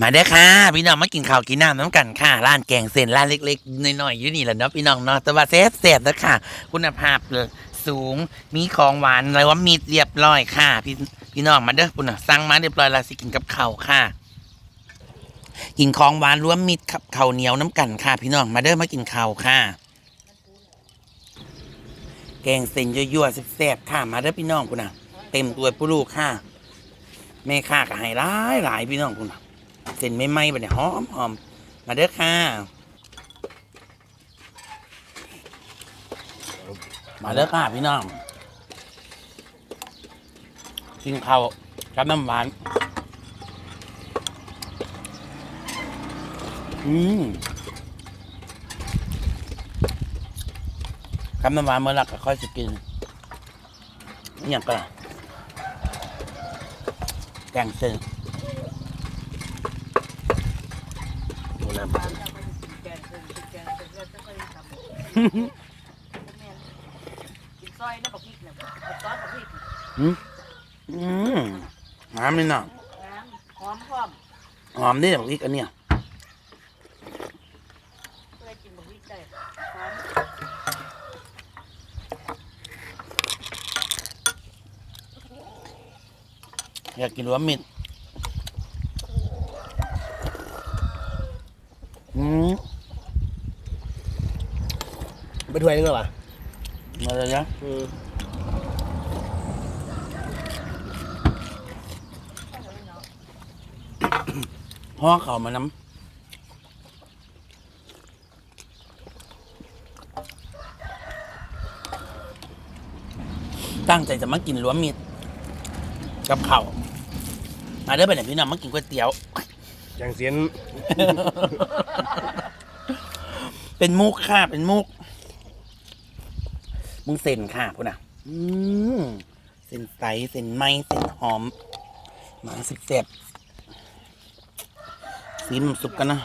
มาเด้อค่ะ พี่น้องมากินข้าวกินน้ำน้ำกันค่ะร้านแกงเส้นร้านเล็กๆน่อยๆอยู่นี่แหละเนาะพี่น้องเนาะแต่ว่าแซ่บๆนะค่ะ คุณภาพสูงมีของหวานอะไรว่ามีเรียบร้อยค่ะ พี่พี่น้องมาเด้อคุณน่ะสั่งมาเรียบร้อยแล้วสิกินกับข้าวค่ะ กินของหวานรวมมิตรกับข้าวเหนียวน้ำกันค่ะ พี่น้องมาเด้อมากินข้าวค่ะ แกงเส้นยั่วๆแซ่บๆค่ะ มาเด้อพี่น้องคุณน่ะ เต็มตัวปุลูกค่ะแม่ค่าก็ให้หลายหลายพี่น้องคุณน่ะ เส้นไม่ไหม้ๆแบบนี้หอมหอมมาเด้อค่ะ มาเด้อค่ะพี่น้องกินข้าวกับน้ำหวาน อืมกับน้ำหวานเมื่อหลักก็ค่อยจะกินอย่างก็ล่ะแกงเส้น น้ำกินซอยแล้วกับพริกเนี่ยเอาซอสกับพริกอืมอืมน้ำนี่นะหอมพร้อมหอมนี่แบบพริกอันเนี้ยเพื่อกินกับพริกได้หอมอยากกินรวมมิตร อืมไปถ้วยนึงเหรอวะมาเลยนะอืมห่อเข่าวมาน้ำตั้งใจจะมากินรวมมิตรกับข้าวมาเด้อไปไหนพี่น้องมากินก๋วยเตี๋ยว อย่างเสียนเป็นมุกค่ะ เป็นมุก มุงเส้นค่ะพุ่นอะ อืมเส้นใสเส้นไหมเส้นหอม มาสิบเจ็บสีน้ำซุปกันนะ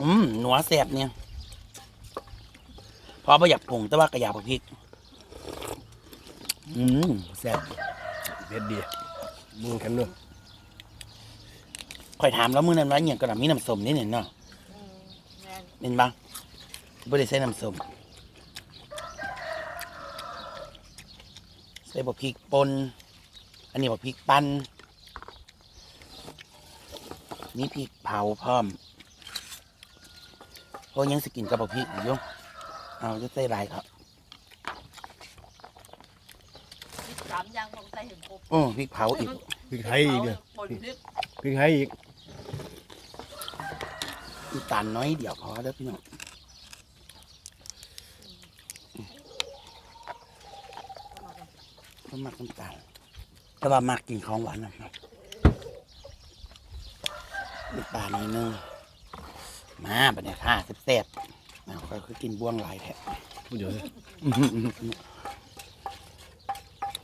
อืมหนัวแสบเนี่ย พอไม่อยากปรุงแต่ว่ากระยาพริก อืมแสบเด็ดดีมึงกันเนอะ คอยถามแล้วมือนั้นว่าอหย่างกระดามีน้ำส้มนี่เนี่ยเนาะอืมแม่นเป็นปะไม่ได้ใส่น้ำส้มใส่บะพริกป่นอันนี้บะพริกปั้นนี่พริกเผาพร้อมเพราะยังสกินกับบะพริกอยู่เอาจะใส่หลายครับพริกสามอย่างต้องใส่ถึงครบโอ้พริกเผาอีก พริกไทยอีกเนี่ยป่นพริก พริกไทยอีก น้ำตาลน้อยเดี๋ยวพอแล้วพี่น้องก็มักน้ำตาลแต่ว่ามักกินของหวานนะครับน้ำตาลหน่อยนึงมาบัดเนี่ยค่ะแซ่บๆนะก็คือกินบ้วงหลายแท้พูดเดี๋ยวสิ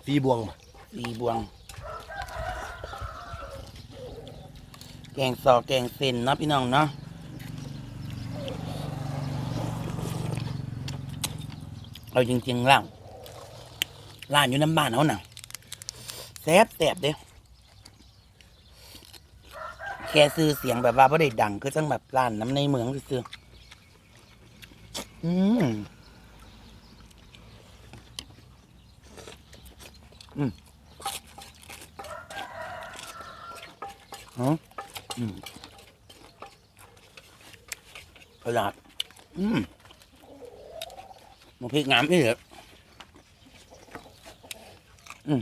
ตีบวงมาดีบวง แกงซอแกงเส้นเนาะพี่น้องเนาะ เอาจริงๆล่ะร้านอยู่น้ำบ้านเขาน่ะแซ่บแซ่บเด้แค่ซื้อเสียงแบบว่าไม่ได้ดังคือจังแบบร้านน้ำในเมืองซื้ออืมฮะอืมขนาดอืม มันพริกงามนี่เหรออืม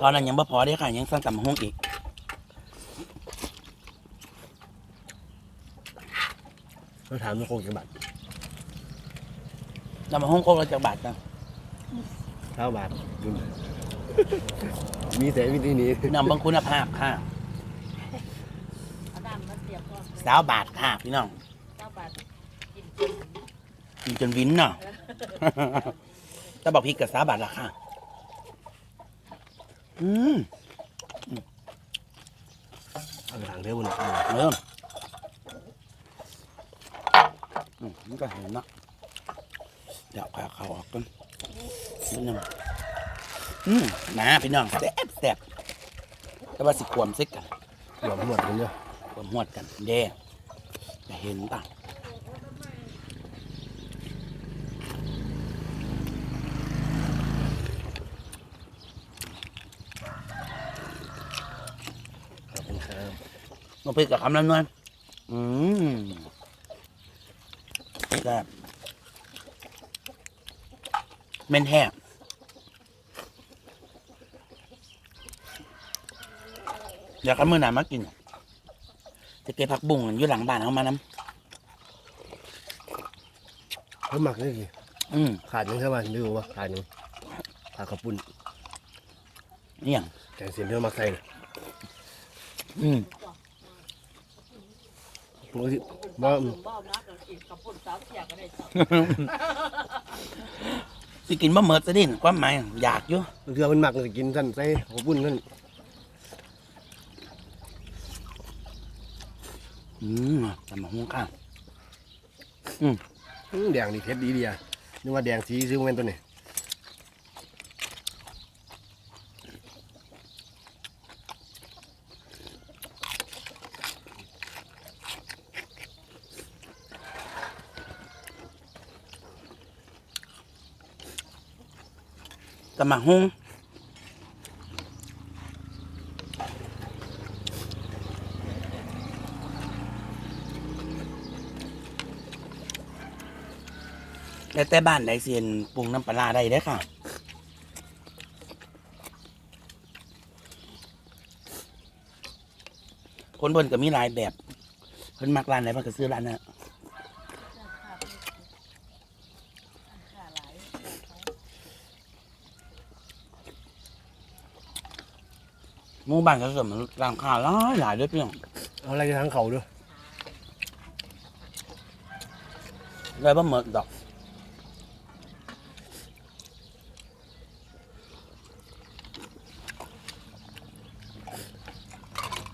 ตอนนั้นยังไม่พอได้ค่ะ ยังสร้างตำห้องอีกเราถามมันคงจังบัตรตำห้องโคกเราจากบาทนะเท่าบาทดูหน่อยมีแต่วิธีนี้นำบางคุณภาพค่ะเอาน้ำมาเสียบก่อนสาวบาทค่ะพี่น้องเก้าบาทกินจนกินจนวินเนาะจะบอกพริกกับสาวบาทละค่ะ อืมเอาหลังเด้อบุญเอออืมมันก็เห็นเนาะเดี๋ยวเอาเขาออกกันพี่น้องอืมมาพี่น้องแซ่บแซ่บแต่ว่าสิขวมซิกกัน หลวมหมดเลย คนหวดกันเด้จะเห็นป่ะขอบคุณครับมาไปกับคำนั้นหน่อยอืมแซ่บเม่นแห้งเดี๋ยวข้มือหนามากิน จะเก็บผักบุ้งอยู่หลังบ้านเอามานเขาหมักนี่สิำอืมขาดยังใช่ไหมไม่รู้ว่าขาดยังขาดข้าวปุ้นนี่อย่างแกงเสียนเนื้อมักใส่น่ะอืมผมก็สิว่าถึงบ่เอานักกินกับปุ่นสาวเสียก็ได้จ้ะสิกินบะเมิดซะดิความหมายอยากอยู่เรือมันหมักเลยกินสั่นใส่ข้าวปุ้นนั่น อืมแต่มาหุงข้าวอื้อแดงนี่เผ็ดดีดีอะนึกว่าแดงสีซื้อเป็นตัวนี้แต่มาหุง แต่แต่บ้านได้เซียนปรุงน้ำปลาร้าได้เด้อค่ะ คนบนก็มีหลายแบบเพิ่นมักร้านไหนเพิ่นก็ซื้อร้านนั้นหมู่บ้านก็เสริมร้านค้าหลายหลายเด้วยพี่น้องเอาอะไรทั้งเขาด้วยเลยบ่หมดดอก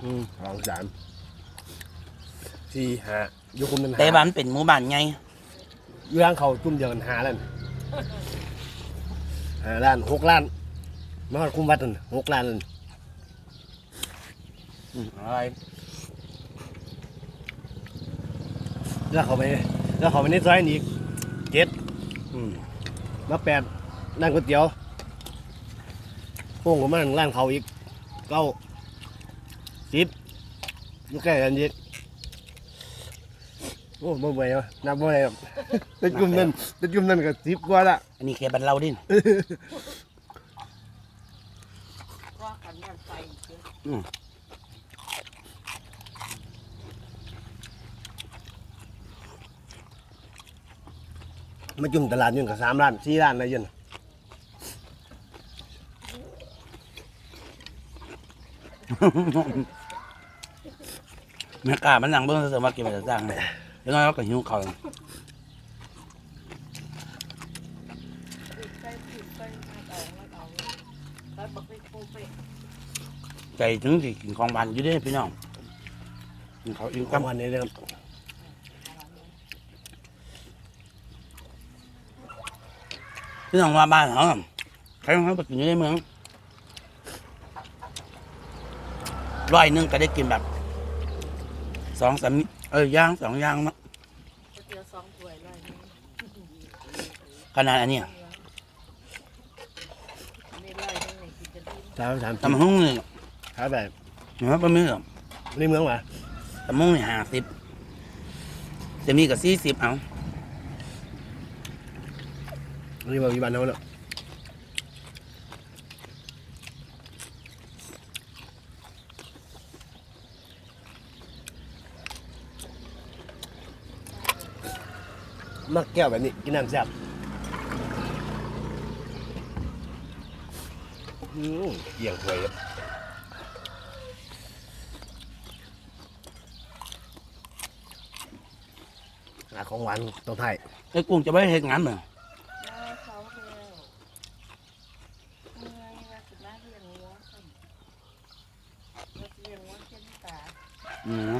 อืม สองสามสี่ห้าอยกคุมนั่นหาแต่บ้านเป็นหมู่บ้านไงอยู่ทางเขาจุ่มเดียวกันหาล้านหาล้านหกล้านมาฮอดคุมวัดนั่นหกล้านนั่นอืมอะไรแล้วเขาไปแล้วเขาไปในซอยนี้อีกเจ็ดอืมมาแปดร้านก๋วยเตี๋ยวโป่งกับมันร้านเขาอีกเก้าสิบ อยู่ใกล้กันเยอะโอ้บ่ไหววะนับบ่ได้หรอกเป็นกลุ่มนั้นเป็นกลุ่มนั้นก็สิบกว่าละอันนี้แค่บ้านเราดิก็กันยันไฟเสียมาจุ่มตลาดนี่ก็สามล้านสี่ล้านอะไรอยัน แม่กล้ามันนั่งเบิ่งเสริมว่าก็บไปจะจ้างเลยแล้วน้อยก็หิวเขาว ไปผิดไปมาเอามาเอาแล้วบอกไปโคไป ใจถึงสิกินของหวานอยู่เด้พี่น้องกินเขาวอิ่มกลางกำวันนี้นะครับพี่น้องว่าบ้านเขาใครของเขาไปกินอยู่ในเมืองร้อยหนึงก็ได้กินแบบ สองสามเออย่างสองอย่างเนาะก๋วยเตี๋ยวสองถ้วยเลยนี่ขนาดอันเนี้ยอันนี้เลยนี่กินจะดีสามสามตำห้องนี่ขายแบบเห็นไหมบะหมี่หรอกในเมืองวะตำห้องนี่ห้าสิบจะมีกับสี่สิบเอาอันนี้บอกอีบ้านเขาเนาะ มักแก้วแบบนี้กินน้ำแซ่บอืมเกี่ยงถวยครับหาของหวานต้องไทยไอ้กุ้งจะไม่เห็นงานเหมือนแล้วเขาเร็วเมื่อยว่าสิมาเรียนวัวกันว่าสิเรียนวัวเช่นตา อืม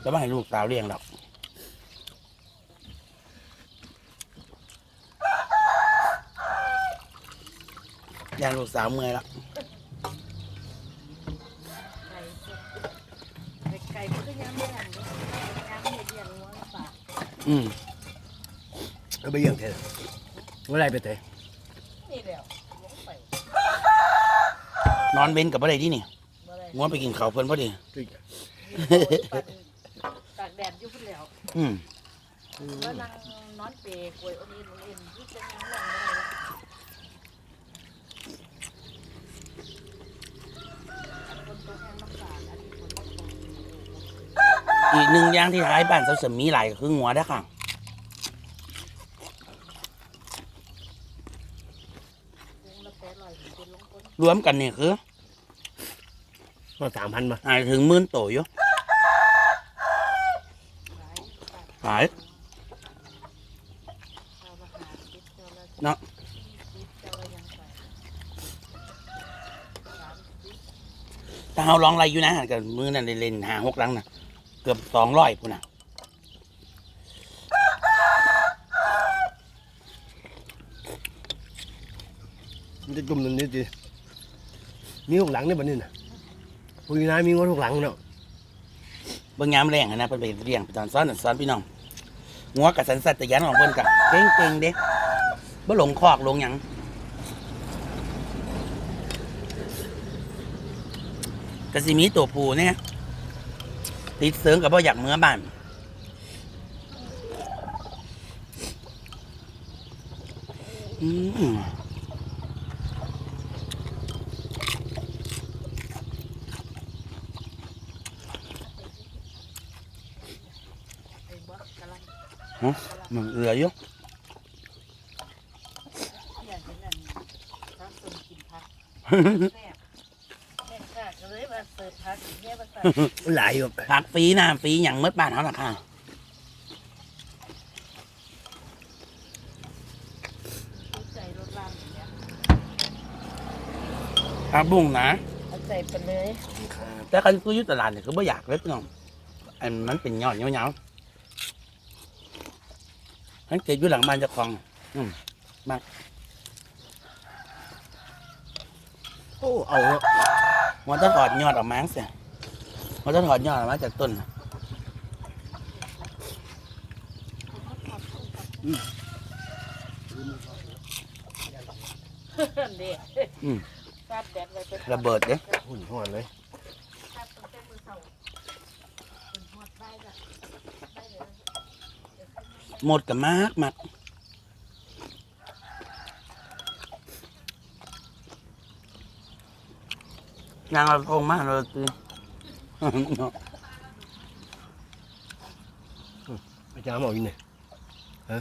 แล้วไม่ให้ลูกสาวเลี้ยงหรอกย่างลูกสาวเมื่อยแล้วไก่ไก่ก็ยังไม่หันเลยน้ม่เนหัาอืมก็ไปเยี่ยงเธอเมื่อไรไปเธอนี่แล้วลงไปนอนเบนกับอะไรที่นี่ม้งวนไปกินเขาวเพื่อนพอดีริง โอ้ อืมแล้วนั่งนอนเปรย์กล้วยอมอินอมอินที่จะนั่งหลังเลยคนตัวแทนน้ำตาลอันนี้คนต้องตกอีกหนึ่งอย่างที่ท้ายบ้านเสาเสริมมีหลายก็คืองัวเด้อค่ะวงละแปดร้อยเป็นลงคนรวมกันนี่คือ มาสามพันมาอาจถึงหมื่นโตอยู่ หลายบาทหลายเจ้าละหาสิบเจ้าละเนาะสิบเจ้าละยังไปสามสิบถ้าเฮาลองไรอยู่นะกับมือนั่นได้เล่นหาหกหลังน่ะ เกือบสองร้อยพุ่นน่ะมันจะจุ่มตรงนี้จีมีหกหลังเนี่ยบันนี้น่ะพวกนี้นะมีงวดหกหลังเนาะ เบิ่งยามแรงอะนะเพิ่นไปเลี้ยงไปตอนซ้อนซ้อนพี่น้อง งัวกับสันสัตยานของเพิ่นกับเก่งเก่งเด้บ่หลงคอกหลงหยังกะสิมีตัวผู้เนี่ยติดเสริงกับบ่อยากเมื่อบ้านอืม ไอ้บ่กำลัง มันเหลืออยู่ อยากเห็นอันพระสงฆ์กินผักแซ่บแม่กล้าก็เลยมาเสิร์ฟผักอี กแม่มาใส่มันหลายอยู่ผักฟรีน้ำฟรีอย่างเมื่อบ้านเขาล่ะค่ะเอาใจรถลามอย่างเงี้ยผักบุ้งนะเอาใจไปเลยแต่คันซื้ออยู่ตลาดเนี่ยคือไม่อยากเลยพี่น้องอันมันเป็นยอดเงาๆ ทั้งเกิดอยู่หลังบ้านเจ้าของโอ้เอาเนาะมันต้องถอดยอดออกมาเสียมันต้องถอดยอดออกมาจากต้นน่ะเด็กอืมซาดแดดไว้เป็นระเบิดเด้หุ่นหอนเลยซาดตั้งแต่มื้อเช้าเป็นฮอดได้ละได้เลย หมดกับมากมากนางเราโกงมากเลยคืออาจารย์เอาอีกเนี่ยฮะ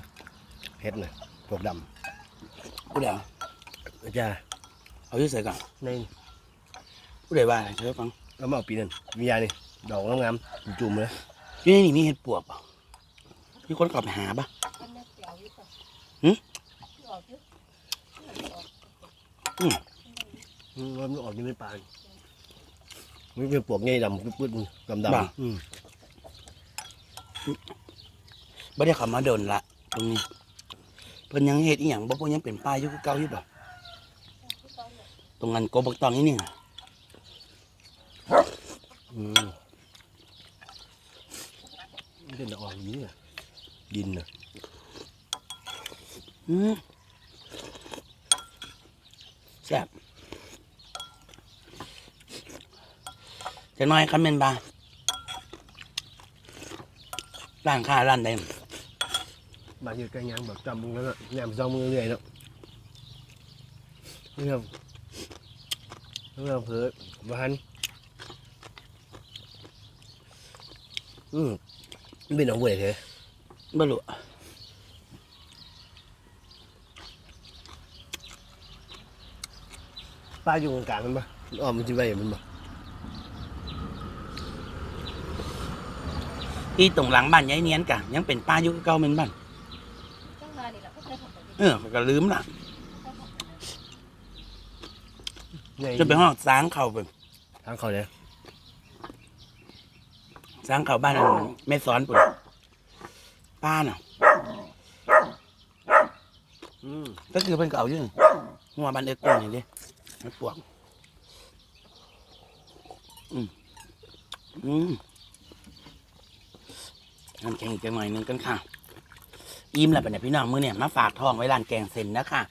เห็ดน่ะพวกดกูเดี๋ยวำอาจารย์เอาที่ใส่ก่อนในกูเดี๋ยวว่าอะไรเธอฟังแล้วมาเอาปีนั่นมียานี่ดอกงามๆจุ่มๆเลยที่นี่มีเห็ดปวกเปล่า มีคนกลับไปหาปะอันนี้เสียวอยู่ก่อนหึออกอยู่ออกอืมมันออกอยู่ในป่ามันเป็นปวกใหญ่ดำปื้ดๆดำๆอืมไม่ได้เขับมาเดินละตรงนี้เพิ่นยังเห็ดอีหยังบ่เพิ่นยังเป็นป้ายอยู่คือเก่าอยู่ป่ะตรงนั้นโกบักตองนี่นี่น่ะอืมมันเป็นดอกอย่างนี้น่ะ ดินน่ะอืมแซ่บจะน้อยคำเมนบาร้านค้าร้านใดบางทีก็ยางแบบจำมึงแล้วก็ยามจำมึงเรื่อยๆเนาะนี่ครับนี่ครับเพื่อบ้านอืมมันเป็นหนองเวยเถอะ บ่รู้ป้าอยู่กลางๆมันปะอ้อมมันจะไปมันปะที่ตรงหลังบ้านยายเนียนกะยังเป็นป้าอยู่คือเก่าแม่นบ้านจังมานี่แหละก็เคยทำไปดิเออข้อยก็ลืมล่ะ ใหญ่จะไปห้องสร้างเขาไปทางเขาเนี่ยสร้างเขาบ้านอันแม่สอนปุ่น ป้าน่ะอืมก็คือเพิ่นก็เอาอยู่นี่หัวบันเอกกล้วยนี่ดิมันปวกอืมอืมน้ำแข็งอีกจังหน่อยหนึงกันค่ะ อิ่มแล้วเป็นยพี่น้องมือเนี่ยมาฝากทองไว้ร้านแกงเซนนะคะ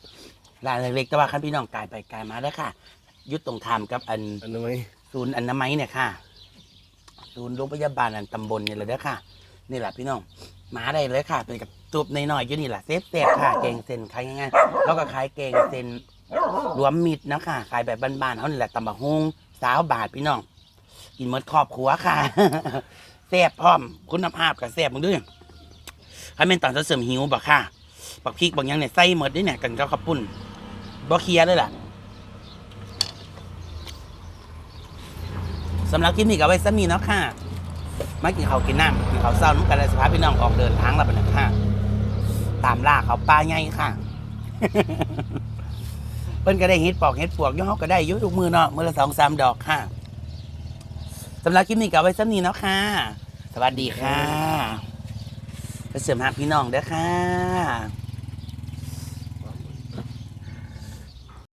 ร้านเล็กๆแต่ว่าขั้นพี่น้องกายไปกายมาได้อค่ะอยุดตรงทามกับอัน อันนั้นไหมศูนย์อนามัยเนี่ยค่ะ ศูนย์โรงพยาบาลอันตำบลเนี่ยเลยเด้อค่ะ นี่แหละพี่น้อง มาได้เลยค่ะ เป็นกับตุบในหน่อยๆอยู่นี่แหละเซฟเซฟค่ะแกงเซนขายง่ายๆแล้วก็ขายแกงเซนรวมมิตรนะค่ะขายแบบบ้านๆเขานี่แหละตำบักฮงสาวบาทพี่น้อง กินหมดครอบครัวค่ะ แซ่บพร้อม คุณภาพกับแซ่บมึงด้วยถ้าเป็นตอนเสริมหิวบักค่ะบักพริกบางอย่างเนี่ยใส่หมดด้วยเนี่ยกันกับข้าวปุ้นบ่เคลียร์เลยล่ะสำหรับคลิปนี้ก็ไว้ซ้ำนี้เนาะค่ะ มากินข้าวกินน้ำกินข้าวเศร้าน้ำกันเลยสภาพพี่น้องออกเดินทางแล้วปะเนะค่ะ ตามล่าเขาป้าไงค่ะเพิ่นก็ได้เฮ็ดปอกเฮ็ดปวกย่อก็ได้อยุทุกมือเนาะมือละสองสามดอกค่ะสำหรับคลิปนี้ก็ไว้ซ้ำนี้เนาะค่ะ สวัสดีค่ะไปเสริมหาพี่น้องเด้อค่ะ